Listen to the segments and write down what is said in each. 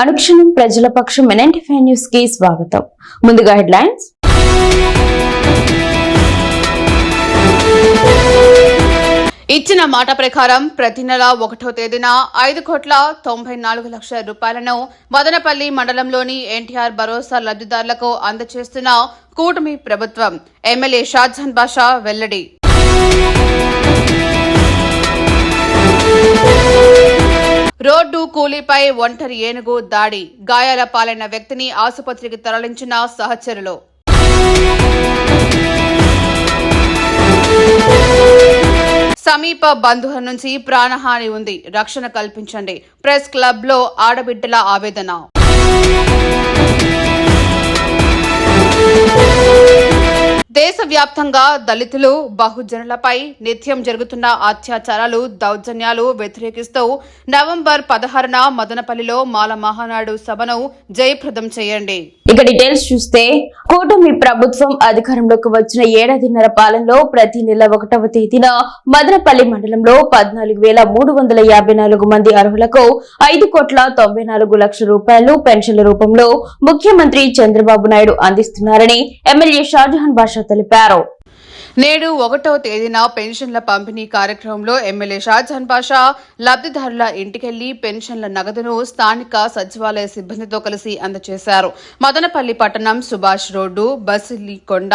అనుక్షణం ప్రజల పక్షం ఎన్ఎన్టీఫై న్యూస్కి స్వాగతం. ముందుగా హెడ్లైన్స్. ఇచ్చిన మాట ప్రకారం ప్రతి నెల ఒకటో తేదీన ఐదు కోట్ల తొంభై నాలుగు లక్షల రూపాయలను మదనపల్లి మండలంలోని ఎన్టీఆర్ భరోసా లబ్ధిదారులకు అందజేస్తున్న కూటమి ప్రభుత్వం. ఎమ్మెల్యే షాజహాన్ బాషా వెల్లడి. రోడ్డు కూలీపై ఒంటరి ఏనుగు దాడి గాయాల పాలైన వ్యక్తిని ఆసుపత్రికి తరలించిన సహచరులు. సమీప బంధువుల నుంచి ప్రాణహాని ఉంది. రక్షణ కల్పించండి. ప్రెస్ క్లబ్లో ఆడబిడ్డల ఆవేదన. దేశవ్యాప్తంగా దళితులు బహుజనులపై నిత్యం జరుగుతున్న అత్యాచారాలు దౌర్జన్యాలు వ్యతిరేకిస్తూ నవంబర్ పదహారున మదనపల్లిలో మాల మహానాడు సభను జయప్రదం చేయండి. ఇక డీటెయిల్స్ చూస్తే కూటమి ప్రభుత్వం అధికారంలోకి వచ్చిన ఏడాదిన్నర పాలనలో ప్రతి నెల ఒకటవ తేదీన మదనపల్లి మండలంలో పద్నాలుగు వేల మూడు వందల యాభై నాలుగు మంది అర్హులకు ఐదు కోట్ల తొంభై నాలుగు లక్షల రూపాయలు పెన్షన్ల రూపంలో ముఖ్యమంత్రి చంద్రబాబు నాయుడు అందిస్తున్నారని ఎమ్మెల్యే షాజహాన్ బాషా తెలిపారు. నేడు ఒకటో తేదీన పెన్షన్ల పంపిణీ కార్యక్రమంలో ఎమ్మెల్యే షాజహాన్ పాషా లబ్ధిదారుల ఇంటికెళ్ళి పెన్షన్ల నగదును స్థానిక సచివాలయ సిబ్బందితో కలిసి అందజేశారు మదనపల్లి పట్టణం సుభాష్ రోడ్డు బసిలికొండ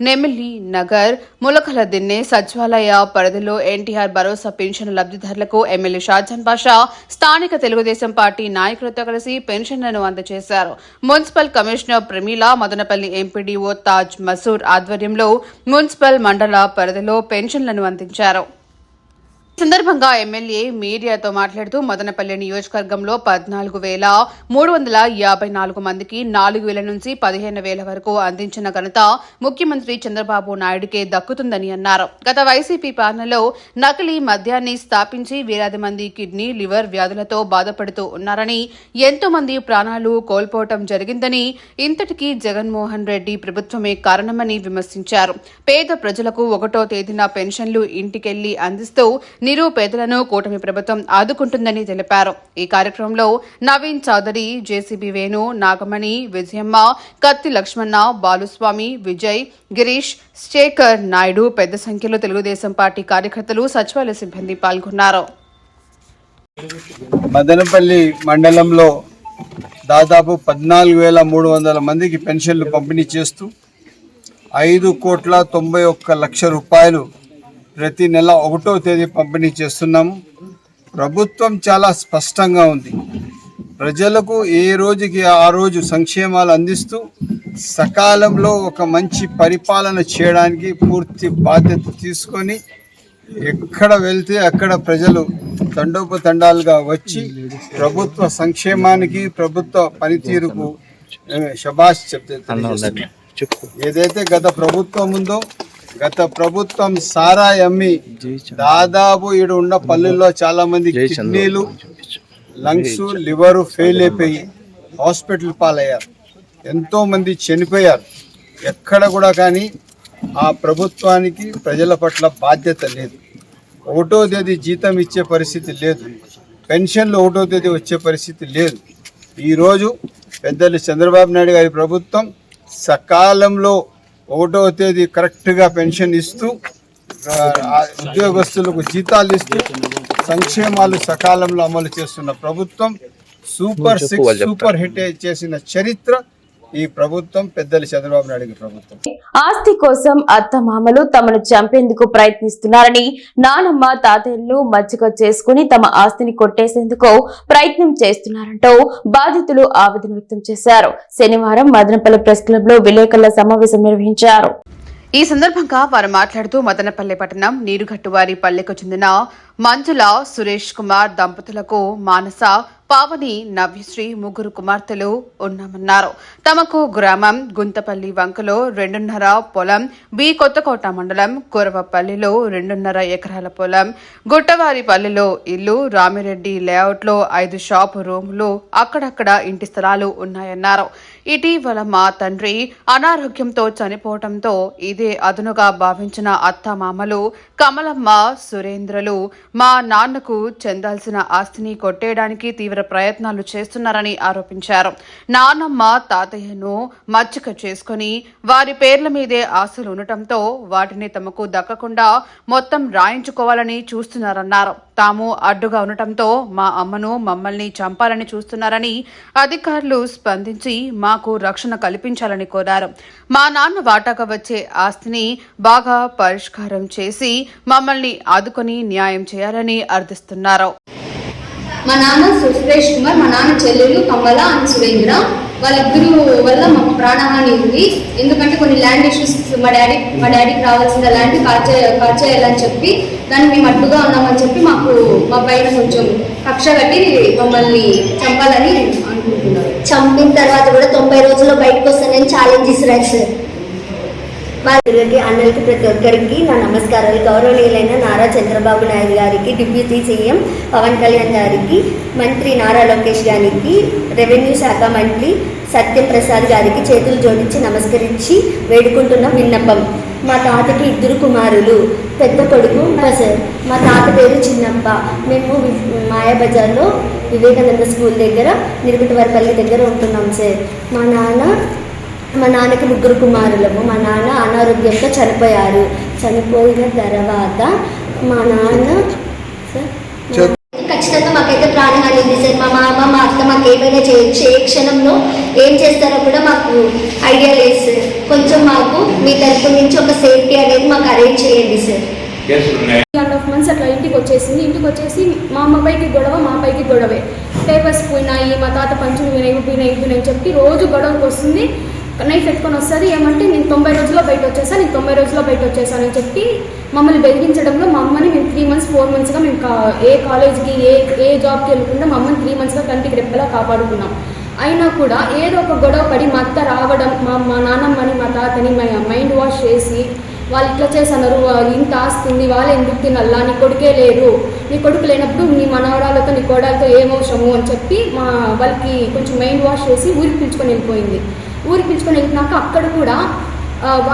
నెమిలి నగర్ ములకల దిన్నె సచివాలయ పరిధిలో ఎన్టీఆర్ భరోసా పెన్షన్ లబ్ధిదారులకు ఎమ్మెల్యే షాజహాన్ పాషా స్థానిక తెలుగుదేశం పార్టీ నాయకులతో కలిసి పెన్షన్లను అందజేశారు municipal commissioner Pramila Madanapalli MPDO Taj Masoor ఆధ్వర్యంలో మున్సిపల్ మండల పరిధిలో పెన్షన్లను అందించారు. సందర్భంగా ఎమ్మెల్యే మీడియాతో మాట్లాడుతూ మదనపల్లి నియోజకవర్గంలో పద్నాలుగు వేల మూడు వందల యాభై నాలుగు మందికి నాలుగు వేల నుంచి పదిహేను వేల వరకు అందించిన ఘనత ముఖ్యమంత్రి చంద్రబాబు నాయుడుకే దక్కుతుందని అన్నారు. గత వైసీపీ పాలనలో నకిలీ మద్యాన్ని స్థాపించి వేలాది మంది కిడ్నీ లివర్ వ్యాధులతో బాధపడుతూ ఉన్నారని ఎంతో మంది ప్రాణాలు కోల్పోవటం జరిగిందని ఇంతటికీ జగన్మోహన్ రెడ్డి ప్రభుత్వమే కారణమని విమర్శించారు. పేద ప్రజలకు ఒకటో తేదీన పెన్షన్లు ఇంటికెళ్ళి అందిస్తూ నిరుపేదలను కూటమి ప్రభుత్వం ఆదుకుంటుందని తెలిపారు. ఈ కార్యక్రమంలో నవీన్ చౌదరి జేసీబీ వేణు నాగమణి విజయమ్మ కత్తి లక్ష్మణ బాలుస్వామి విజయ్ గిరీష్ శేఖర్ నాయుడు పెద్ద సంఖ్యలో తెలుగుదేశం పార్టీ కార్యకర్తలు సచివాలయ సిబ్బంది పాల్గొన్నారు. మదనపల్లి మండలంలో దాదాపు పద్నాలుగు వేల మూడు వందల మందికి పెన్షన్లు పంపిణీ చేస్తూ ఐదు కోట్ల తొంభై ఒక్క లక్ష రూపాయలు ప్రతి నెల ఒకటో తేదీ పంపిణీ చేస్తున్నాము. ప్రభుత్వం చాలా స్పష్టంగా ఉంది. ప్రజలకు ఏ రోజుకి ఆ రోజు సంక్షేమాలు అందిస్తూ సకాలంలో ఒక మంచి పరిపాలన చేయడానికి పూర్తి బాధ్యత తీసుకొని ఎక్కడ వెళ్తే అక్కడ ప్రజలు తండోపతండాలుగా వచ్చి ప్రభుత్వ సంక్షేమానికి ప్రభుత్వ పనితీరుకు శబాష్ చెప్తే. ఏదైతే గత ప్రభుత్వం ఉందో గత ప్రభుత్వం సారా అమ్మి దాదాపు ఈడ ఉన్న పల్లెల్లో చాలా మంది కిడ్నీలు లంగ్స్ లివర్ ఫెయిల్ అయిపోయి హాస్పిటల్ పాలయ్యారు. ఎంతో మంది చనిపోయారు. ఎక్కడ కూడా కానీ ఆ ప్రభుత్వానికి ప్రజల పట్ల బాధ్యత లేదు. ఒకటో తేదీ జీతం ఇచ్చే పరిస్థితి లేదు. పెన్షన్లు ఒకటో తేదీ వచ్చే పరిస్థితి లేదు. ఈరోజు పెద్దలు చంద్రబాబు నాయుడు గారి ప్రభుత్వం సకాలంలో ఒకటో తేదీ కరెక్ట్గా పెన్షన్ ఇస్తూ ఉద్యోగస్తులకు జీతాలు ఇస్తూ సంక్షేమాలు సకాలంలో అమలు చేస్తున్న ప్రభుత్వం సూపర్ సిక్స్ సూపర్ హిట్ చేసిన చరిత్ర ఈ ప్రభుత్వం పెద్దలు చంద్రబాబు నాయుడు ప్రభుత్వం. ఆస్తి కోసం అత్త మామలు తమను చంపేందుకు ప్రయత్నిస్తున్నారని నానమ్మ తాతయ్యలు మచ్చిక చేసుకుని తమ ఆస్తిని కొట్టేసేందుకు ప్రయత్నం చేస్తున్నారంటూ బాధితులు ఆవేదన వ్యక్తం చేశారు. శనివారం మదనపల్లి ప్రెస్ క్లబ్లో విలేకరుల సమావేశం నిర్వహించారు. ఈ సందర్భంగా వారు మాట్లాడుతూ మదనపల్లి పట్టణం నీరుగట్టువారి పల్లెకు చెందిన మంజుల సురేష్ కుమార్ దంపతులకు మానస పావని నవ్యశ్రీ ముగ్గురు కుమార్తెలు ఉన్నామన్నారు. తమకు గ్రామం గుంతపల్లి వంకలో రెండున్నర పొలం బి కొత్తకోట మండలం కురవపల్లిలో రెండున్నర ఎకరాల పొలం గుట్టవారిపల్లిలో ఇల్లు రామిరెడ్డి లేఅవుట్లో ఐదు షాప్ రూములు అక్కడక్కడ ఇంటి స్థలాలు ఉన్నాయన్నారు. ఇటీవల మా తండ్రి అనారోగ్యంతో చనిపోవటంతో ఇదే అదునుగా భావించిన అత్తమామలు కమలమ్మ సురేంద్రలు మా నాన్నకు చెందాల్సిన ఆస్తిని కొట్టేయడానికి తీవ్ర ప్రయత్నాలు చేస్తున్నారని ఆరోపించారు. నాన్నమ్మ తాతయ్యను మచ్చిక చేసుకుని వారి పేర్ల మీదే ఆస్తులు ఉండటంతో వాటిని తమకు దక్కకుండా మొత్తం రాయించుకోవాలని చూస్తున్నారన్నారు. తాము అడ్డుగా ఉండటంతో మా అమ్మను మమ్మల్ని చంపాలని చూస్తున్నారని అధికారులు స్పందించి మాకు రక్షణ కల్పించాలని కోరారు. మా నాన్న వాటాగా వచ్చే ఆస్తిని బాగా పరిష్కారం చేసి మమ్మల్ని ఆదుకొని న్యాయం చేయాలని అర్థిస్తున్నారు. మా నాన్న సురేష్ కుమార్ మా నాన్న చెల్లెలు కమల అండ్ సురేంద్ర. వాళ్ళిద్దరూ వల్ల మాకు ప్రాణహాని ఉంది ఎందుకంటే కొన్ని ల్యాండ్ ఇష్యూస్ మా డాడీ మా డాడీకి రావాల్సిన ల్యాండ్ కాచే కాచేయాలని చెప్పి దాన్ని మేము అడ్డుగా ఉన్నామని చెప్పి మాకు మా పైన కొంచెం కక్ష కట్టి మమ్మల్ని చంపాలని అనుకుంటున్నారు చంపిన తర్వాత కూడా తొంభై రోజుల్లో బయటకు వస్తానని ఛాలెంజ్ ఇస్తున్నారు సార్. వాళ్ళకి అన్నలకి ప్రతి ఒక్కరికి నా నమస్కారాలు. గౌరవనీయులైన నారా చంద్రబాబు నాయుడు గారికి డిప్యూటీ సీఎం పవన్ కళ్యాణ్ గారికి మంత్రి నారా లోకేష్ గారికి రెవెన్యూ శాఖ మంత్రి సత్యప్రసాద్ గారికి చేతులు జోడించి నమస్కరించి వేడుకుంటున్న విన్నపం. మా తాతకి ఇద్దరు కుమారులు. పెద్ద కొడుకు సార్ మా తాత పేరు చిన్నప్ప. మేము మాయాబజార్లో వివేకానంద స్కూల్ దగ్గర నిరుమిటివారిపల్లి దగ్గర ఉంటున్నాం సార్. మా నాన్న మా నాన్నకి ముగ్గురు కుమారులము. మా నాన్న అనారోగ్యంతో చనిపోయారు. చనిపోయిన తర్వాత మా నాన్న ఖచ్చితంగా మాకైతే ప్రాణహాని ఉంది సార్. మా మామ మా అత్త మాకు ఏమైనా చేయొచ్చు ఏ క్షణంలో ఏం చేస్తారో కూడా మాకు ఐడియా లేదు సార్. కొంచెం మాకు మీ తరపు నుంచి ఒక సేఫ్టీ అనేది మాకు అరేంజ్ చేయండి సార్. అండ్ హాఫ్ మంత్స్ అట్లా ఇంటికి వచ్చేసింది ఇంటికి వచ్చేసి మా అమ్మ పైకి గొడవ మా పైకి గొడవే. పేపర్స్ పోయినాయి మా తాత పంచులు వినయి పోయినాయి పోయినాయి అని చెప్పి రోజు గొడవకు వస్తుంది నైఫ్ ఎత్తుకొని వస్తుంది. ఏమంటే నేను తొంభై రోజుల్లో బయట వచ్చేసాను నేను తొంభై రోజుల్లో బయట వచ్చేసాను అని చెప్పి మమ్మల్ని బెదిరించడంలో మా అమ్మని మేము త్రీ మంత్స్ ఫోర్ మంత్స్గా మేము ఏ కాలేజ్కి ఏ ఏ జాబ్కి వెళ్ళకుండా మా అమ్మని త్రీ మంత్స్గా కంటికి రెప్పలా కాపాడుకున్నాం. అయినా కూడా ఏదో ఒక గొడవ పడి మా అత్త రావడం మా మా నాన్నమ్మని మా తాతని మా మైండ్ వాష్ చేసి వాళ్ళు ఇట్లా చేసన్నారు ఇంత ఆస్తుంది వాళ్ళు ఎందుకు తినల్లా నీ కొడుకే లేరు నీ కొడుకు లేనప్పుడు నీ మనవరాలతో నీ కోడలతో ఏం అవసరము? అని చెప్పి మా వాళ్ళకి కొంచెం మైండ్ వాష్ చేసి ఊరికి పిలుచుకొని వెళ్ళిపోయింది. ఊరికి పిలుచుకొని వెళ్తున్నాక అక్కడ కూడా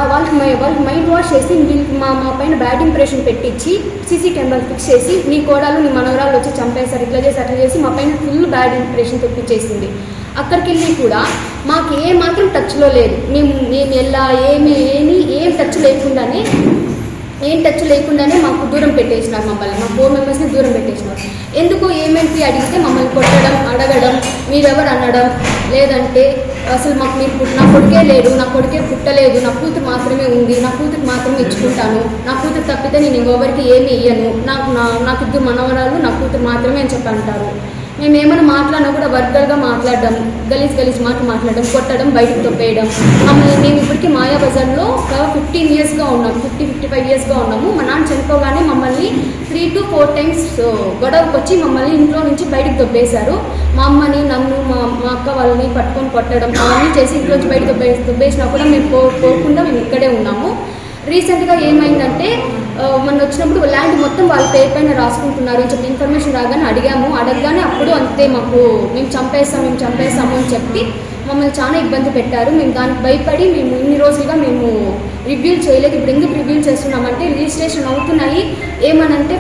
వాళ్ళకి మై- వాళ్ళకి మైండ్ వాష్ చేసి వీళ్ళకి మా మా పైన బ్యాడ్ ఇంప్రెషన్ పెట్టించి సీసీ కెమెరాలు ఫిక్స్ చేసి నీ కోడలు నీ మనవరాలు వచ్చి చంపేశారు ఇట్లా చేసి అట్లా చేసి మా పైన ఫుల్ బ్యాడ్ ఇంప్రెషన్ తెప్పించేసింది. అక్కడికి వెళ్ళి కూడా మాకు ఏ మాత్రం టచ్లో లేదు. మేము మేము ఎలా ఏమి ఏమి ఏం టచ్ లేకుండానే ఏం టచ్ లేకుండానే మాకు దూరం పెట్టేసినారు మమ్మల్ని. మా ఫోర్ మెంబర్స్ని దూరం పెట్టేసినారు. ఎందుకు ఏమేంటి అడిగితే మమ్మల్ని కొట్టడం అడగడం మీరెవరు అనడం? లేదంటే అసలు మాకు మీరు నా కొడుకే లేదు నా కొడుకే పుట్టలేదు నా కూతురు మాత్రమే ఉంది నా కూతురు మాత్రమే ఇచ్చుకుంటాను నా కూతురు తప్పితే నేను ఇంకొకరికి ఏమి ఇయ్యను నాకు నా నాకు ఇద్దరు మనవరాలు నా కూతురు మాత్రమే అని చెప్పి అంటారు. మేము ఏమైనా మాట్లాడినా కూడా వర్గల్గా మాట్లాడడం గలీజ్ గలీజ్ మాట మాట్లాడడం కొట్టడం బయటకు తొప్పేయడం. మమ్మల్ని మేము ఇప్పటికీ మాయాబజార్లో ఫిఫ్టీన్ ఇయర్స్గా ఉన్నాం. ఫిఫ్టీన్ ఫైవ్ ఇయర్స్గా ఉన్నాము. మా నాన్న చనిపోగానే మమ్మల్ని త్రీ టు ఫోర్ టైమ్స్ గొడవకు వచ్చి మమ్మల్ని ఇంట్లో నుంచి బయటకు దొబ్బేశారు. మా అమ్మని నన్ను మా మా అక్క వాళ్ళని పట్టుకొని కొట్టడం అవన్నీ చేసి ఇంట్లో నుంచి బయటకు దొబ్బే దొబ్బేసినా కూడా మేము పో పోకుండా మేము ఇక్కడే ఉన్నాము. రీసెంట్గా ఏమైందంటే uh, మొన్న వచ్చినప్పుడు ల్యాండ్ మొత్తం వాళ్ళ పేరు పైన రాసుకుంటున్నారు. అని చెప్పి ఇన్ఫర్మేషన్ రాగానే అడిగాము. అడగగానే అప్పుడు అంతే మాకు మేము చంపేస్తాం మేము చంపేస్తాము అని చెప్పి మమ్మల్ని చాలా ఇబ్బంది పెట్టారు. మేము దానికి భయపడి మేము ఇన్ని రోజులుగా మేము రివ్యూ చేయలేదు. ఇప్పుడు ఎందుకు రివ్యూ చేస్తున్నామంటే రిజిస్ట్రేషన్ అవుతున్నాయి. ఏమనంటే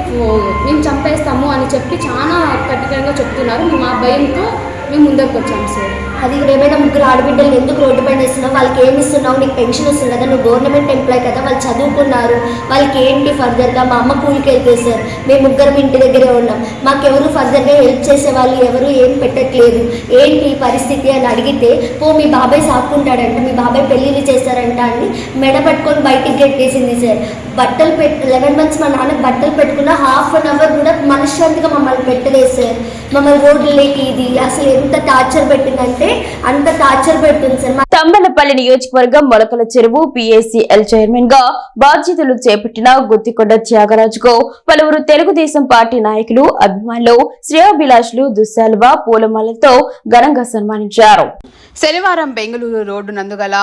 మేము చంపేస్తాము అని చెప్పి చాలా కఠినంగా చెప్తున్నారు. మేము ఆ భయంతో మేము ముందరకు వచ్చాము సార్. అది ఏమైనా ముగ్గురు ఆడబిడ్డలు ఎందుకు రోడ్డు పైన ఇస్తున్నావు వాళ్ళకి ఏమి ఇస్తున్నావు? నీకు పెన్షన్ వస్తుంది కదా నువ్వు గవర్నమెంట్ ఎంప్లాయ్ కదా వాళ్ళు చదువుకున్నారు. వాళ్ళకి ఏంటి ఫర్దర్గా మా అమ్మ కూలికి వెళ్తే సార్ మేము ముగ్గురం ఇంటి దగ్గరే ఉన్నాం. మాకెవరు ఫర్దర్గా హెల్ప్ చేసే వాళ్ళు ఎవరు ఏం పెట్టట్లేదు. ఏంటి పరిస్థితి అని అడిగితే పో మీ బాబాయ్ సాక్కుంటాడంట మీ బాబాయ్ పెళ్ళిళ్ళు చేస్తారంట అని మెడ పట్టుకొని బయటికి గెట్టేసింది సార్. బట్టలు పెట్ లెవెన్ మంత్స్ మా నాన్న బట్టలు పెట్టుకున్న హాఫ్ అన్ అవర్ కూడా మనశ్శాంతిగా మమ్మల్ని పెట్టలేదు సార్ మమ్మల్ని లేక ఇది అసలు ఎంత టార్చర్ పెట్టిందంటే అంత టార్చర్ పెడుతుంది సార్. తంబలపల్లి నియోజకవర్గం మొలకల చెరువు పిఏసీఎల్ చైర్మన్గా బాధ్యతలు చేపట్టిన గుత్తికొండ త్యాగరాజుకు పలువురు తెలుగుదేశం పార్టీ నాయకులు అభిమానులు శ్రేయోభిలాషులు దుస్సాలువ పూలమాలతో ఘనంగా సన్మానించారు. శనివారం బెంగళూరు రోడ్డు నందుగల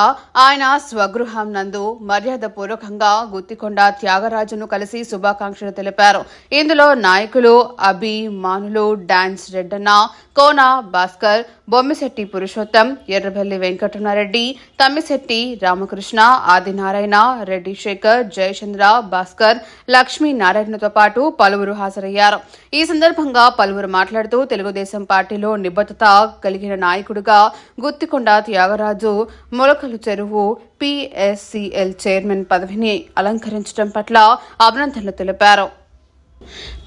ఆయన స్వగృహం నందు మర్యాద పూర్వకంగా గుత్తికొండ త్యాగరాజును కలిసి శుభాకాంక్షలు తెలిపారు. ఇందులో నాయకులు అభి మానులు డాన్స్ రెడ్డన్న కోన భాస్కర్ బొమ్మిశెట్టి పురుషోత్తం ఎర్రబెల్లి వెంకటరమారెడ్డి తమ్మిశెట్టి రామకృష్ణ ఆదినారాయణ రెడ్డి శేఖర్ జయచంద్ర భాస్కర్ లక్ష్మీ నారాయణతో పాటు పలువురు హాజరయ్యారు. ఈ సందర్భంగా పలువురు మాట్లాడుతూ తెలుగుదేశం పార్టీలో నిబద్ధత కలిగిన నాయకుడిగా గుత్తికొండ త్యాగరాజు మొలకలు చెరువు పిఎస్సిఎల్ చైర్మన్ పదవిని అలంకరించడం పట్ల అభినందనలు తెలిపారు.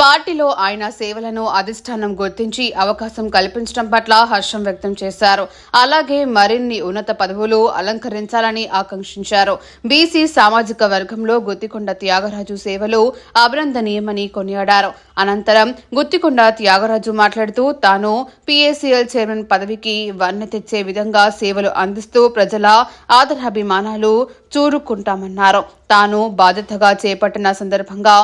పార్టీలో ఆయన సేవలను అధిష్టానం గుర్తించి అవకాశం కల్పించడం పట్ల హర్షం వ్యక్తం చేశారు. అలాగే మరిన్ని ఉన్నత పదవులు అలంకరించాలని ఆకాంక్షించారు. బీసీ సామాజిక వర్గంలో గుత్తికొండ త్యాగరాజు సేవలు అభినందనీయమని కొనియాడారు. అనంతరం గుత్తికొండ త్యాగరాజు మాట్లాడుతూ తాను పీఏసీఎల్ చైర్మన్ పదవికి వన్నె తెచ్చే విధంగా సేవలు అందిస్తూ ప్రజల ఆదరాభిమానాలు చూరుకుంటామన్నారు. తాను బాధ్యతగా చేపట్టిన సందర్భంగా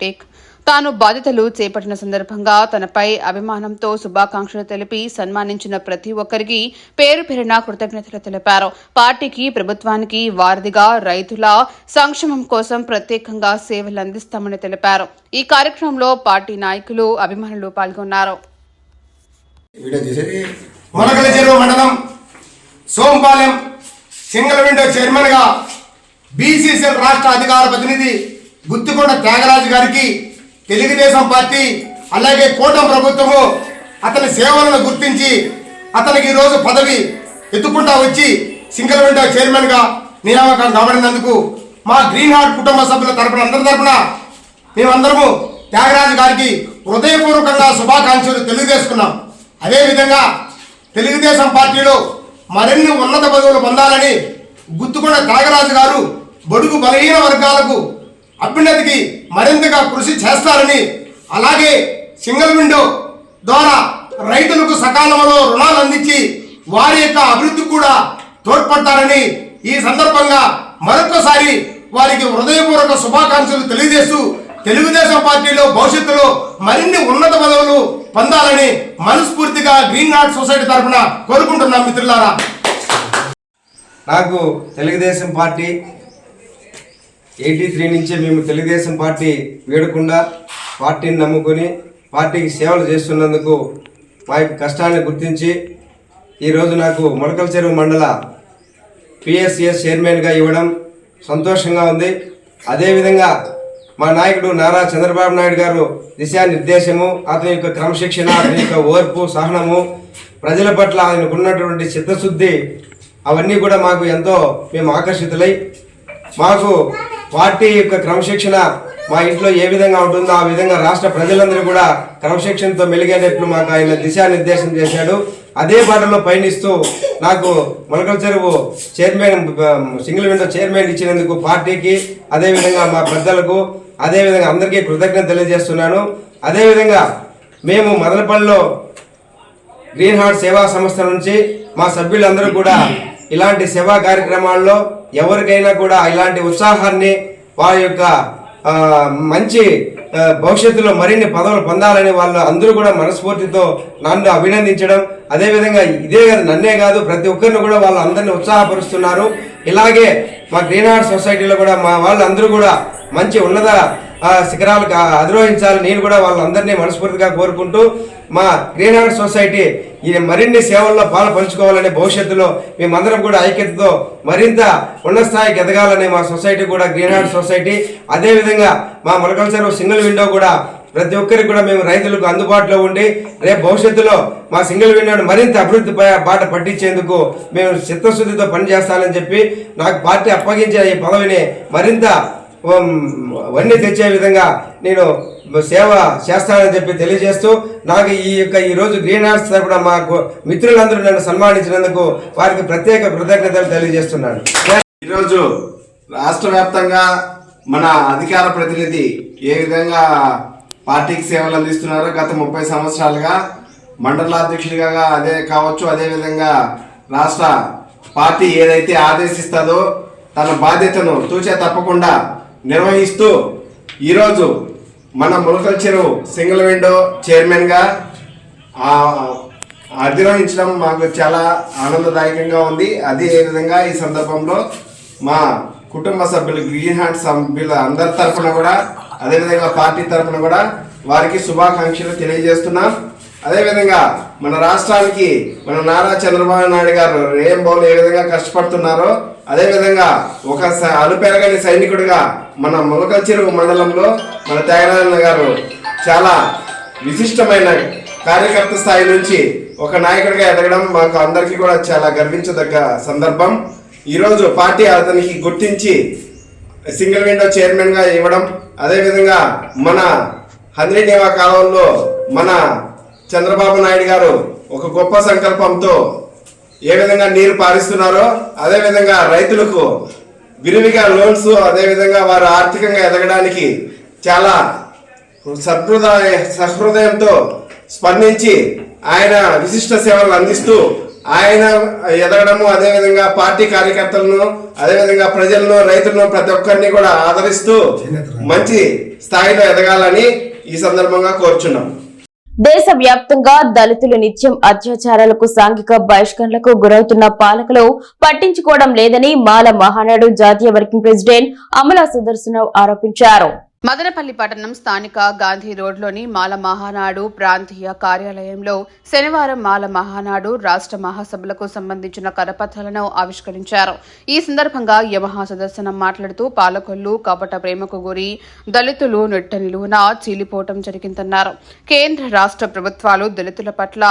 టేక్ తాను బాధ్యతలు చేపట్టిన సందర్భంగా తనపై అభిమానంతో శుభాకాంక్షలు తెలిపి సన్మానించిన ప్రతి ఒక్కరికి పేరు పేరున కృతజ్ఞతలు తెలిపారు. పార్టీకి ప్రభుత్వానికి వారధిగా రైతుల సంక్షేమం కోసం ప్రత్యేకంగా సేవలు అందిస్తామని తెలిపారు. ఈ కార్యక్రమంలో పార్టీ నాయకులు అభిమానులు పాల్గొన్నారు. వీడియో మండలం సోంపాలెం సింగిల్ విండో చైర్మన్గా బీసీసీఎల్ రాష్ట్ర అధికార ప్రతినిధి గుత్తికొండ త్యాగరాజు గారికి తెలుగుదేశం పార్టీ అలాగే కూటమి ప్రభుత్వము అతని సేవలను గుర్తించి అతనికి ఈరోజు పదవి ఎత్తుకుంటా వచ్చి సింగిల్ విండో చైర్మన్గా నియామకం కాబడినందుకు మా గ్రీన్ హార్ట్ కుటుంబ సభ్యుల తరపున అందరి తరపున మేమందరము త్యాగరాజు గారికి హృదయపూర్వకంగా శుభాకాంక్షలు తెలియజేసుకున్నాం. అదేవిధంగా తెలుగుదేశం పార్టీలో మరిన్ని ఉన్నత పదవులు పొందాలని గుర్తుకొండ త్యాగరాజు గారు బడుగు బలహీన వర్గాలకు అభ్యున్నతికి మరింతగా కృషి చేస్తారని అలాగే సింగిల్ విండో ద్వారా రైతులకు సకాలంలో రుణాలు అందించి వారి యొక్క అభివృద్ధి కూడా తోడ్పడతారని ఈ సందర్భంగా మరొకసారి వారికి హృదయపూర్వక శుభాకాంక్షలు తెలియజేస్తూ తెలుగుదేశం పార్టీలో భవిష్యత్తులో మరిన్ని ఉన్నత పదవులు పొందాలని మనస్ఫూర్తిగా గ్రీన్ నాట్ సొసైటీ తరఫున కోరుకుంటున్నాం మిత్రులారా. నాకు తెలుగుదేశం పార్టీ ఎయిటీ త్రీ నుంచే మేము తెలుగుదేశం పార్టీ వేడకుండా పార్టీని నమ్ముకొని పార్టీకి సేవలు చేస్తున్నందుకు మా యొక్క కష్టాన్ని గుర్తించి ఈరోజు నాకు మొలకల చెరువు మండల పిఎస్సిఎస్ చైర్మన్గా ఇవ్వడం సంతోషంగా ఉంది. అదేవిధంగా మా నాయకుడు నారా చంద్రబాబు నాయుడు గారు దిశానిర్దేశము అతని యొక్క క్రమశిక్షణ అతని యొక్క ఓర్పు సహనము ప్రజల పట్ల ఆయనకు ఉన్నటువంటి చిత్తశుద్ధి అవన్నీ కూడా మాకు ఎంతో మేము ఆకర్షితులై మాకు పార్టీ యొక్క క్రమశిక్షణ మా ఇంట్లో ఏ విధంగా ఉంటుందో ఆ విధంగా రాష్ట్ర ప్రజలందరూ కూడా క్రమశిక్షణతో మెలిగేటట్లు మాకు ఆయన దిశానిర్దేశం చేశాడు. అదే బాటలో పయనిస్తూ నాకు మొలకల చెరువు చైర్మన్ సింగిల్ విండో చైర్మన్ ఇచ్చినందుకు పార్టీకి అదేవిధంగా మా పెద్దలకు అదేవిధంగా అందరికీ కృతజ్ఞత తెలియజేస్తున్నాను. అదేవిధంగా మేము మదనపల్లిలో గ్రీన్ హార్ట్ సేవా సంస్థ నుంచి మా సభ్యులందరూ కూడా ఇలాంటి సేవా కార్యక్రమాల్లో ఎవరికైనా కూడా ఇలాంటి ఉత్సాహాన్ని వారి యొక్క మంచి భవిష్యత్తులో మరిన్ని పదవులు పొందాలని వాళ్ళు అందరూ కూడా మనస్ఫూర్తితో నన్ను అభినందించడం. అదేవిధంగా ఇదే కాదు నన్నే కాదు ప్రతి ఒక్కరిని కూడా వాళ్ళు అందరిని ఉత్సాహపరుస్తున్నారు. ఇలాగే మా గ్రీన్ హార్ట్ సొసైటీలో కూడా మా వాళ్ళందరూ కూడా మంచి ఉన్నత ఆ, శిఖరాలకు అధిరోహించాలి అధిరోహించాలని నేను కూడా వాళ్ళందరినీ మనస్ఫూర్తిగా కోరుకుంటూ మా గ్రీన్ సొసైటీ ఈ మరిన్ని సేవల్లో పాలు పంచుకోవాలనే భవిష్యత్తులో మేమందరం కూడా ఐక్యతతో మరింత ఉన్నత స్థాయికి ఎదగాలని మా సొసైటీ కూడా గ్రీన్ సొసైటీ. అదేవిధంగా మా మొలకల చెరువు సింగిల్ విండో కూడా ప్రతి ఒక్కరికి కూడా మేము రైతులకు అందుబాటులో ఉండి రేపు భవిష్యత్తులో మా సింగిల్ విండోను మరింత అభివృద్ధి పై- బాట పట్టించేందుకు మేము చిత్తశుద్ధితో పనిచేస్తానని చెప్పి నాకు పార్టీ అప్పగించిన ఈ పదవిని మరింత వన్నీ తెచ్చే విధంగా నేను సేవ చేస్తానని చెప్పి తెలియజేస్తూ నాకు ఈ యొక్క ఈరోజు గ్రీన్ హార్ట్స్ తరపున మాకు మిత్రులందరూ నన్ను సన్మానించినందుకు వారికి ప్రత్యేక కృతజ్ఞతలు తెలియజేస్తున్నాను. ఈరోజు రాష్ట్ర వ్యాప్తంగా మన అధికార ప్రతినిధి ఏ విధంగా పార్టీకి సేవలు అందిస్తున్నారో గత ముప్పై సంవత్సరాలుగా మండలాధ్యక్షుడిగా అదే కావచ్చు అదేవిధంగా రాష్ట్ర పార్టీ ఏదైతే ఆదేశిస్తుందో తన బాధ్యతను తూచే తప్పకుండా నిర్వహిస్తూ ఈరోజు మన ములకల్ చెరువు సింగిల్ విండో చైర్మన్గా అధిరోహించడం మాకు చాలా ఆనందదాయకంగా ఉంది. అదే విధంగా ఈ సందర్భంలో మా కుటుంబ సభ్యులు గ్రీన్ హార్ట్ సభ్యుల అందరి తరఫున కూడా అదేవిధంగా పార్టీ తరఫున కూడా వారికి శుభాకాంక్షలు తెలియజేస్తున్నాం. అదేవిధంగా మన రాష్ట్రానికి మన నారా చంద్రబాబు నాయుడు గారు రేంబోలు ఏ విధంగా కష్టపడుతున్నారో అదేవిధంగా ఒక స- అలుపెరగని సైనికుడిగా మన ములక చెరువు మండలంలో మన త్యాగరాజన్న గారు చాలా విశిష్టమైన కార్యకర్త స్థాయి నుంచి ఒక నాయకుడిగా ఎదగడం మాకు అందరికీ కూడా చాలా గర్వించదగ్గ సందర్భం. ఈరోజు పార్టీ అతనికి గుర్తించి సింగిల్ విండో చైర్మన్గా ఇవ్వడం అదేవిధంగా మన హంద్రీనేవా కాలంలో మన చంద్రబాబు నాయుడు గారు ఒక గొప్ప సంకల్పంతో ఏ విధంగా నీరు పారిస్తున్నారో అదే విధంగా రైతులకు విరివిగా లోన్స్ అదే విధంగా వారు ఆర్థికంగా ఎదగడానికి చాలా సహృదయ సహృదయంతో స్పందించి ఆయన విశిష్ట సేవలు అందిస్తూ ఆయన ఎదగడము అదేవిధంగా పార్టీ కార్యకర్తలను అదేవిధంగా ప్రజలను రైతులను ప్రతి ఒక్కరిని కూడా ఆదరిస్తూ మంచి స్థాయిలో ఎదగాలని ఈ సందర్భంగా కోరుచున్నాం. దేశ వ్యాప్తంగా దళితులు నిత్యం అత్యాచారాలకు సాంఘిక బహిష్కరణలకు గురవుతున్న పాలకులు పట్టించుకోవడం లేదని మాల మహానాడు జాతీయ వర్కింగ్ ప్రెసిడెంట్ అమలా సుదర్శనరావు ఆరోపించారు. మదనపల్లి పట్టణం స్థానిక గాంధీ రోడ్లోని మాల మహానాడు ప్రాంతీయ కార్యాలయంలో శనివారం మాల మహానాడు రాష్ట్ర మహాసభలకు సంబంధించిన కరపత్రాలను ఆవిష్కరించారు. ఈ సందర్భంగా యమహా సదస్సనం మాట్లాడుతూ పాలకొల్లు కపట ప్రేమకు గురి దళితులు నెట్ట నిలువున చీలిపోవటం జరిగిందన్నారు. కేంద్ర రాష్ట్ర ప్రభుత్వాలు దళితుల పట్ల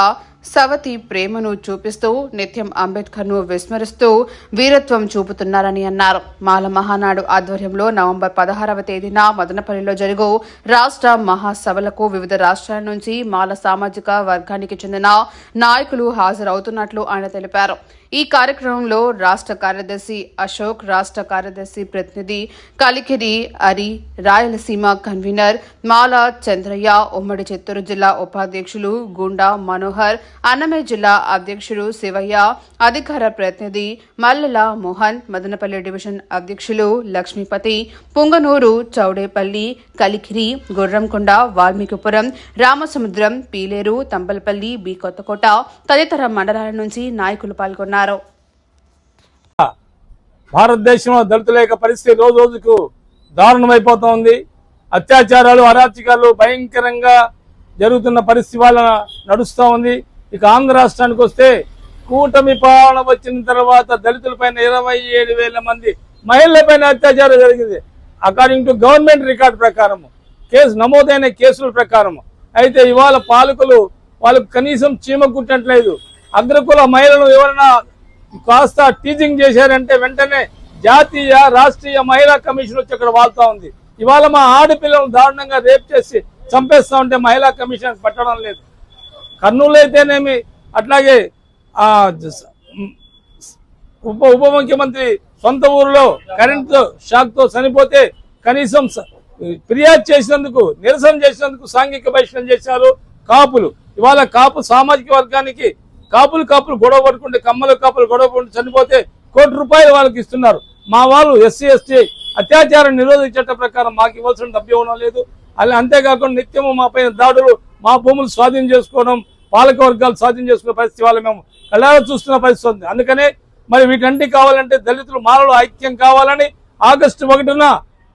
సవతి ప్రేమను చూపిస్తూ నిత్యం అంబేద్కర్ను విస్మరిస్తూ వీరత్వం చూపుతున్నారని అన్నారు. మాల మహానాడు ఆధ్వర్యంలో నవంబర్ పదహారవ తేదీన మదనపల్లిలో జరుగు రాష్ట్ర మహాసభలకు వివిధ రాష్ట్రాల నుంచి మాల సామాజిక వర్గానికి చెందిన నాయకులు హాజరవుతున్నట్లు ఆయన తెలిపారు. ఈ కార్యక్రమంలో రాష్ట్ర కార్యదర్శి అశోక్ రాష్ట్ర కార్యదర్శి ప్రతినిధి కలికిరి అరి రాయలసీమ కన్వీనర్ మాల చంద్రయ్య ఉమ్మడి చిత్తూరు జిల్లా ఉపాధ్యక్షులు గుండా మనోహర్ అన్నమయ్య జిల్లా అధ్యక్షుడు శివయ్య అధికార ప్రతినిధి మల్లెల మోహన్ మదనపల్లి డివిజన్ అధ్యక్షులు లక్ష్మీపతి పుంగనూరు చౌడేపల్లి కలికిరి గుర్రంకొండ వాల్మీకిపురం రామసముద్రం పీలేరు తంబలపల్లి బి కొత్తకోట తదితర మండలాల నుంచి నాయకులు పాల్గొన్నారు. భారతదేశంలో దళితుల యొక్క పరిస్థితి రోజు రోజుకు దారుణమైపోతా ఉంది అత్యాచారాలు అరాచకాలు భయంకరంగా జరుగుతున్న పరిస్థితి వల్ల నడుస్తూ ఉంది ఇక ఆంధ్ర రాష్ట్రానికి వస్తే కూటమి పాలన వచ్చిన తర్వాత దళితులపైన ఇరవై ఏడు వేల మంది మహిళలపైన అత్యాచారం జరిగింది. అకార్డింగ్ టు గవర్నమెంట్ రికార్డు ప్రకారం కేసు నమోదైన కేసుల ప్రకారం అయితే ఇవాళ పాలకులు వాళ్ళకు కనీసం చీమ కుట్టట్లేదు. అగ్రకుల మహిళలు ఎవరైనా కాస్త టీచింగ్ చేశారంటే వెంటనే జాతీయ రాష్ట్రీయ మహిళా కమిషన్ వచ్చి అక్కడ వాళ్తా ఉంది. ఇవాళ మా ఆడపిల్లలను దారుణంగా రేప్ చేసి చంపేస్తా ఉంటే మహిళా కమిషన్ పట్టడం లేదు. కర్నూలు అయితేనేమి అట్లాగే ఉప ఉప ముఖ్యమంత్రి సొంత ఊరిలో కరెంట్ షాక్తో చనిపోతే కనీసం ఫిర్యాదు చేసినందుకు నిరసన చేసినందుకు సాంఘిక బహిష్కరణ చేశారు కాపులు. ఇవాళ కాపు సామాజిక వర్గానికి కాపులు కాపులు గొడవ పడుకుంటే కమ్మలు కాపులు గొడవ పడుకుంటే చనిపోతే కోటి రూపాయలు వాళ్ళకి ఇస్తున్నారు. మా వాళ్ళు ఎస్సీ ఎస్టీ అత్యాచారం నిరోధక చట్ట ప్రకారం మాకు ఇవ్వాల్సిన డబ్బు ఇవ్వడం లేదు. అలా అంతేకాకుండా నిత్యము మా పైన దాడులు మా భూములు స్వాధీనం చేసుకోవడం పాలక వర్గాలు స్వాధీనం చేసుకునే పరిస్థితి వాళ్ళు మేము కళ్ళారా చూస్తున్న పరిస్థితి ఉంది. అందుకనే మరి వీటన్ని కావాలంటే దళితులు మానవులు ఐక్యం కావాలని ఆగస్టు ఒకటిన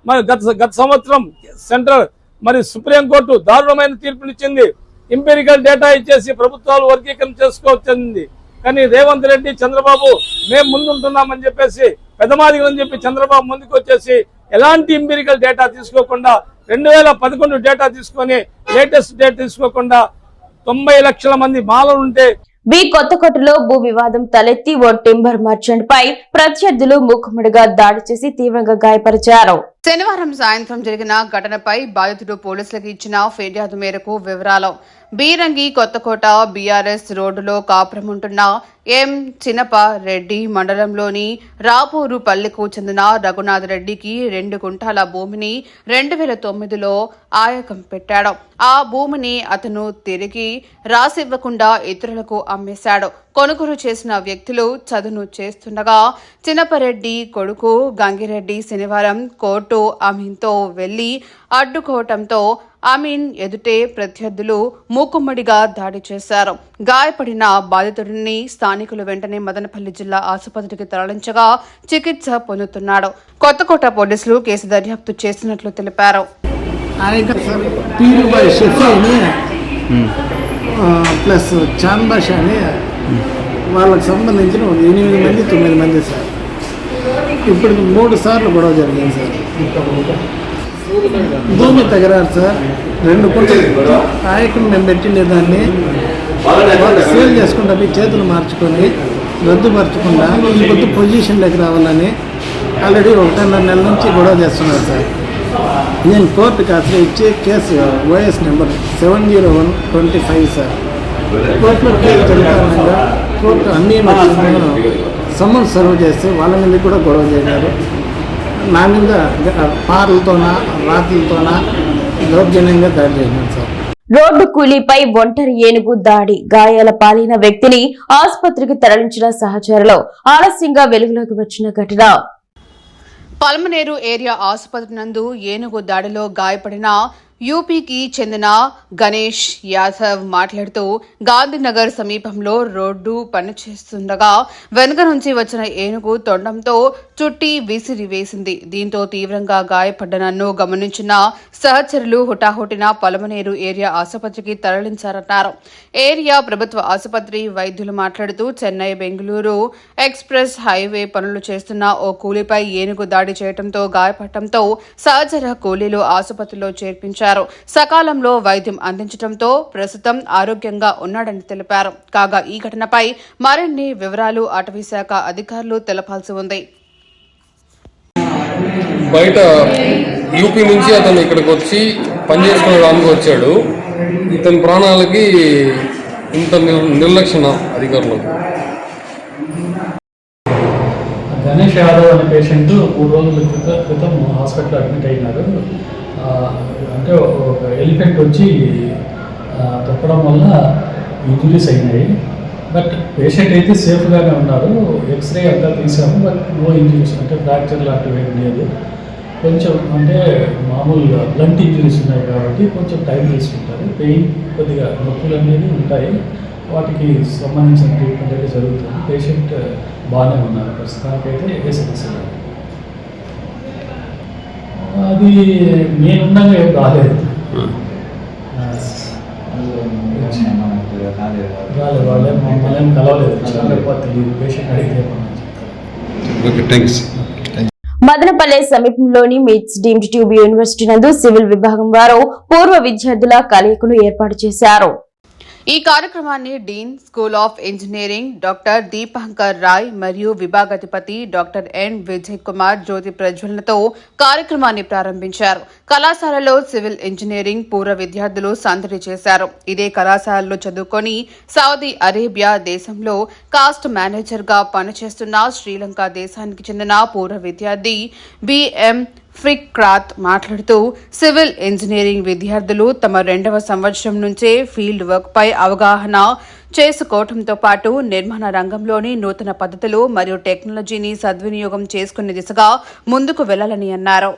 మరి గత గత సంవత్సరం సెంట్రల్ మరి సుప్రీంకోర్టు దారుణమైన తీర్పునిచ్చింది. ఇంపెరికల్ డేటా ఇచ్చేసి ప్రభుత్వాలు వర్గీకరణ చేసుకోవచ్చింది. కానీ రేవంత్ రెడ్డి చంద్రబాబు మేము ముందుంటున్నామని చెప్పేసి పెద్దమాదిగలని చెప్పి చంద్రబాబు ముందుకు వచ్చేసి ఎలాంటి ఇంపెరికల్ డేటా తీసుకోకుండా రెండు వేల పదకొండు డేటా తీసుకొని లేటెస్ట్ డేటా తీసుకోకుండా తొంభై లక్షల మంది మాలలు ఉంటే బి కొత్తకోటలో భూ వివాదం తలెత్తి ఓ టింబర్ మర్చెంట్ పై ప్రత్యర్థులు మూకుమ్మడిగా దాడి చేసి తీవ్రంగా గాయపరిచారు. శనివారం సాయంత్రం జరిగిన ఘటనపై బాధితుడు పోలీసులకు ఇచ్చిన ఫిర్యాదు మేరకు వివరాలు బీరంగి కొత్తకోట బీఆర్ఎస్ రోడ్డులో కాపురముంటున్న ఎం. చినప రెడ్డి మండలంలోని రాపూరు పల్లెకు చెందిన రఘునాథ్ రెడ్డికి రెండు గుంటాల భూమిని రెండు వేల తొమ్మిదిలో ఆయకం పెట్టాడు. ఆ భూమిని అతను తిరిగి రాసివ్వకుండా ఇతరులకు అమ్మేశాడు. కొనుగోలు చేసిన వ్యక్తులు చదును చేస్తుండగా చినపరెడ్డి కొడుకు గంగిరెడ్డి శనివారం కోర్టు అమీన్తో వెళ్ళి అడ్డుకోవటంతో అమీన్ ఎదుటే ప్రత్యర్థులు మూకుమ్మడిగా దాడి చేశారు. గాయపడిన బాధితుడిని స్థానికులు వెంటనే మదనపల్లి జిల్లా ఆసుపత్రికి తరలించగా చికిత్స పొందుతున్నాడు. కొత్తకోట పోలీసులు కేసు దర్యాప్తు చేసినట్లు తెలిపారు. ప్లస్ చాంబాష అని వాళ్ళకి సంబంధించిన ఎనిమిది మంది తొమ్మిది మంది సార్. ఇప్పుడు మూడు సార్లు గొడవ జరిగింది సార్. భూమి తగరారు సార్. రెండు కుటుంబ నాయకులు మేము పెట్టిండే దాన్ని సేల్ చేసుకుంటా పోయి చేతులు మార్చుకొని రద్దుపరచకుండా ఈ కొత్త పొజిషన్లోకి రావాలని ఆల్రెడీ ఒకటిన్నర నెలల నుంచి గొడవ చేస్తున్నారు సార్. నేను కోర్టుకి అసలు ఇచ్చే case OS number seven zero one twenty five sir. కోర్టులో కేసు జరుగుతుండగా కోర్టు అన్ని సమ్మన్ సర్వ్ చేస్తే వాళ్ళ మీద కూడా గొడవ చేశారు. నా మీద పార్లతోన రాత్రులతోన దౌర్జన్యంగా దాడి చేసినారు సార్. రోడ్డు కూలీపై ఒంటరి ఏనుగు దాడి. గాయాల పాలైన వ్యక్తిని ఆసుపత్రికి తరలించిన సహచరులో ఆలస్యంగా వెలుగులోకి వచ్చిన ఘటన. పల్మనేరు ఏరియా ఆసుపత్రి నందు ఏనుగు దాడిలో గాయపడిన యూపీకి చెందిన గణేష్ యాదవ్ మాట్లాడుతూ గాంధీనగర్ సమీపంలో రోడ్డు పనిచేస్తుండగా వెనుక నుంచి వచ్చిన ఏనుగు తొండంతో చుట్టి విసిరి వేసింది. దీంతో తీవ్రంగా గాయపడ్డ నన్ను గమనించిన సహచరులు హుటాహుటిన పలమనేరు ఏరియా ఆసుపత్రికి తరలించారన్నారు. ఏరియా ప్రభుత్వ ఆసుపత్రి వైద్యులు మాట్లాడుతూ చెన్నై బెంగళూరు ఎక్స్ప్రెస్ హైవే పనులు చేస్తున్న ఓ కూలీపై ఏనుగు దాడి చేయడంతో గాయపడటంతో సహచర కూలీలు ఆసుపత్రిలో చేర్పించారు. సకాలంలో వైద్యం అందించడంతో ప్రస్తుతం ఆరోగ్యంగా ఉన్నాడని తెలిపారు. కాగా ఈ ఘటనపై మరిన్ని వివరాలు అటవీశాఖ అధికారులు తెలపాల్సి ఉంది. బయట యూపీ నుంచి అతను ఇక్కడికి వచ్చి పని చేసుకోవడానికి వచ్చాడు. ఇతని ప్రాణాలకి ఇంత నిర్- నిర్లక్ష్యం అధికారులు. గణేష్ యాదవ్ అనే పేషెంట్ మూడు రోజుల క్రితం క్రితం హాస్పిటల్ అడ్మిట్ అయినారు ఆ, అంటే ఒక ఎలిఫెంట్ వచ్చి తొక్కడం వల్ల ఇంజురీస్ అయినాయి. బట్ పేషెంట్ అయితే సేఫ్గానే ఉన్నారు. ఎక్స్రే అంతా తీసాము బట్ నో ఇంజురీస్ అంటే ఫ్రాక్చర్ లాంటివి ఏం లేదు. కొంచెం అంటే మామూలుగా బ్లంట్ ఇంజురీస్ ఉన్నాయి కాబట్టి కొంచెం టైం తీసుకుంటారు. పెయిన్ కొద్దిగా నొప్పులు అనేవి ఉంటాయి. వాటికి సంబంధించిన ట్రీట్మెంట్ అయితే జరుగుతుంది. పేషెంట్ బాగానే ఉన్నారు. ప్రస్తుతానికైతే ఏ సమస్య లేదు. అది నేనుండగా ఏం రాలేదు. రాలేదు వాళ్ళే మమ్మల్ని ఏం కలవలేదు. చాలా తెలియదు. పేషెంట్ అడిగితే ఏమన్నా చెప్తారు. ఓకే థ్యాంక్స్ మదనపల్లె సమీపంలోని MITS deemed to be university నందు సివిల్ విభాగం వారు పూర్వ విద్యార్థుల కలయికను ఏర్పాటు చేశారు. ఈ కార్యక్రమాన్ని dean school of engineering doctor Deepankar Roy మరియు విభాగాధిపతి డాక్టర్ ఎన్ విజయ్ కుమార్ జ్యోతి ప్రజ్వలనతో కార్యక్రమాన్ని ప్రారంభించారు. కళాశాలలో సివిల్ ఇంజనీరింగ్ పూర్వ విద్యార్థులు సందడి చేశారు. ఇదే కళాశాలలో చదువుకొని సౌదీ అరేబియా దేశంలో కాస్ట్ మేనేజర్గా పనిచేస్తున్న శ్రీలంక దేశానికి చెందిన పూర్వ విద్యార్థి బిఎం ఫ్రిక్రాత్ మాట్లాడుతూ సివిల్ ఇంజనీరింగ్ విద్యార్థులు తమ రెండవ సంవత్సరం నుంచే ఫీల్డ్ వర్క్ పై అవగాహన చేసుకోవటంతో పాటు నిర్మాణ రంగంలోని నూతన పద్ధతులు మరియు టెక్నాలజీని సద్వినియోగం చేసుకునే దిశగా ముందుకు వెళ్ళాలని అన్నారు.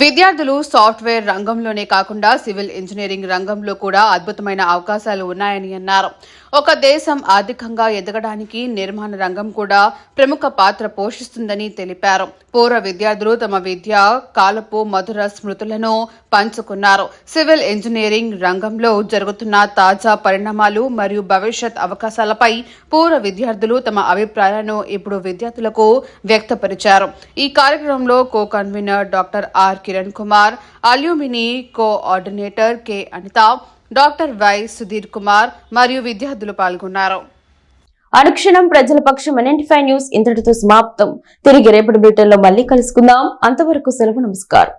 విద్యార్థులు సాఫ్ట్వేర్ రంగంలోనే కాకుండా సివిల్ ఇంజనీరింగ్ రంగంలో కూడా అద్భుతమైన అవకాశాలు ఉన్నాయని అన్నారు. ఒక దేశం ఆర్థికంగా ఎదగడానికి నిర్మాణ రంగం కూడా ప్రముఖ పాత్ర పోషిస్తుందని తెలిపారు. పూర్వ విద్యార్థులు తమ విద్య కాలపు మధుర స్మృతులను పంచుకున్నారు. సివిల్ ఇంజనీరింగ్ రంగంలో జరుగుతున్న తాజా పరిణామాలు మరియు భవిష్యత్ అవకాశాలపై పూర్వ విద్యార్థులు తమ అభిప్రాయాలను ఇప్పుడు విద్యార్థులకు వ్యక్తపరిచారు. ఈ కార్యక్రమంలో co convenor doctor R Kiran Kumar alumni coordinator K. Anitha doctor Y Sudheer Kumar మరియు విద్యార్థులు పాల్గొన్నారు. అనుక్షణం ప్రజల పక్షం ఎన్ఎంటీ న్యూస్ ఇంతటితో సమాప్తం. తిరిగి రేపటి బ్రిటన్లో మళ్ళీ కలుసుకుందాం. అంతవరకు సెలవు నమస్కారం.